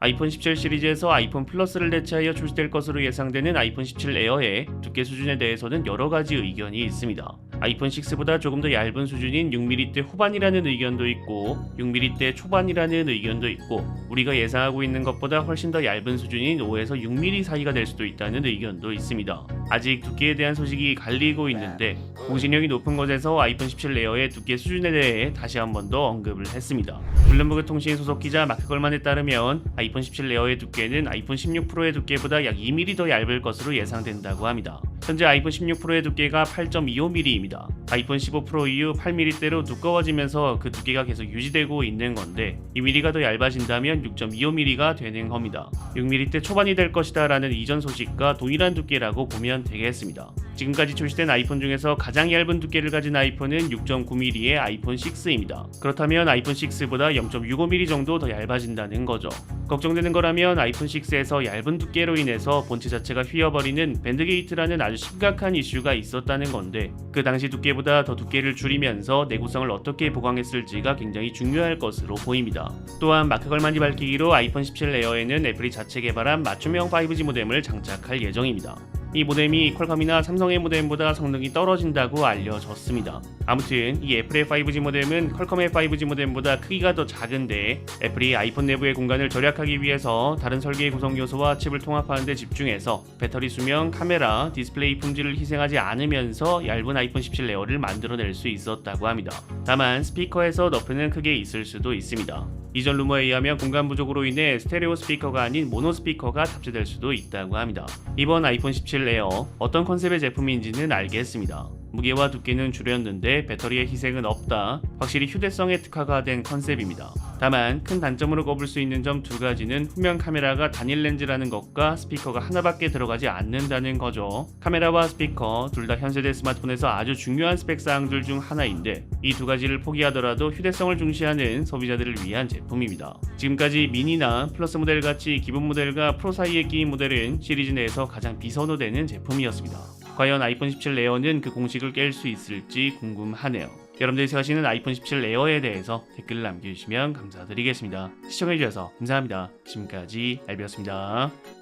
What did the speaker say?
아이폰 17 시리즈에서 아이폰 플러스를 대체하여 출시될 것으로 예상되는 아이폰 17 에어의 두께 수준에 대해서는 여러 가지 의견이 있습니다. 아이폰 6보다 조금 더 얇은 수준인 6mm대 후반이라는 의견도 있고 6mm대 초반이라는 의견도 있고 우리가 예상하고 있는 것보다 훨씬 더 얇은 수준인 5에서 6mm 사이가 될 수도 있다는 의견도 있습니다. 아직 두께에 대한 소식이 갈리고 있는데 공신력이 높은 곳에서 아이폰 17 에어의 두께 수준에 대해 다시 한 번 더 언급을 했습니다. 블룸버그 통신 소속 기자 마크 걸만에 따르면 아이폰 17 에어의 두께는 아이폰 16 프로의 두께보다 약 2mm 더 얇을 것으로 예상된다고 합니다. 현재 아이폰 16 프로의 두께가 8.25mm입니다. 아이폰 15 프로 이후 8mm대로 두꺼워지면서 그 두께가 계속 유지되고 있는 건데 2mm가 더 얇아진다면 6.25mm가 되는 겁니다. 6mm대 초반이 될 것이다 라는 이전 소식과 동일한 두께라고 보면 되겠습니다. 지금까지 출시된 아이폰 중에서 가장 얇은 두께를 가진 아이폰은 6.9mm의 아이폰 6입니다. 그렇다면 아이폰 6보다 0.65mm 정도 더 얇아진다는 거죠. 걱정되는 거라면 아이폰 6에서 얇은 두께로 인해서 본체 자체가 휘어버리는 밴드 게이트라는 아주 심각한 이슈가 있었다는 건데 그 당시 두께보다 더 두께를 줄이면서 내구성을 어떻게 보강했을지가 굉장히 중요할 것으로 보입니다. 또한 마크 걸만이 밝히기로 아이폰 17 에어에는 애플이 자체 개발한 맞춤형 5G 모뎀을 장착할 예정입니다. 이 모뎀이 퀄컴이나 삼성의 모뎀보다 성능이 떨어진다고 알려졌습니다. 아무튼 이 애플의 5G 모뎀은 퀄컴의 5G 모뎀보다 크기가 더 작은데 애플이 아이폰 내부의 공간을 절약하기 위해서 다른 설계 구성 요소와 칩을 통합하는 데 집중해서 배터리 수명, 카메라, 디스플레이 품질을 희생하지 않으면서 얇은 아이폰 17 에어를 만들어낼 수 있었다고 합니다. 다만 스피커에서 너프는 크게 있을 수도 있습니다. 이전 루머에 의하면 공간 부족으로 인해 스테레오 스피커가 아닌 모노 스피커가 탑재될 수도 있다고 합니다. 이번 아이폰 17 에어 어떤 컨셉의 제품인지는 알겠습니다. 무게와 두께는 줄였는데 배터리의 희생은 없다. 확실히 휴대성에 특화가 된 컨셉입니다. 다만 큰 단점으로 꼽을 수 있는 점 두 가지는 후면 카메라가 단일 렌즈라는 것과 스피커가 하나밖에 들어가지 않는다는 거죠. 카메라와 스피커 둘 다 현세대 스마트폰에서 아주 중요한 스펙 사항들 중 하나인데 이 두 가지를 포기하더라도 휴대성을 중시하는 소비자들을 위한 제품입니다. 지금까지 미니나 플러스 모델 같이 기본 모델과 프로 사이에 끼인 모델은 시리즈 내에서 가장 비선호되는 제품이었습니다. 과연 아이폰 17 에어는 그 공식을 깰 수 있을지 궁금하네요. 여러분들이 생각하시는 아이폰 17 에어에 대해서 댓글 남겨주시면 감사드리겠습니다. 시청해주셔서 감사합니다. 지금까지 알비였습니다.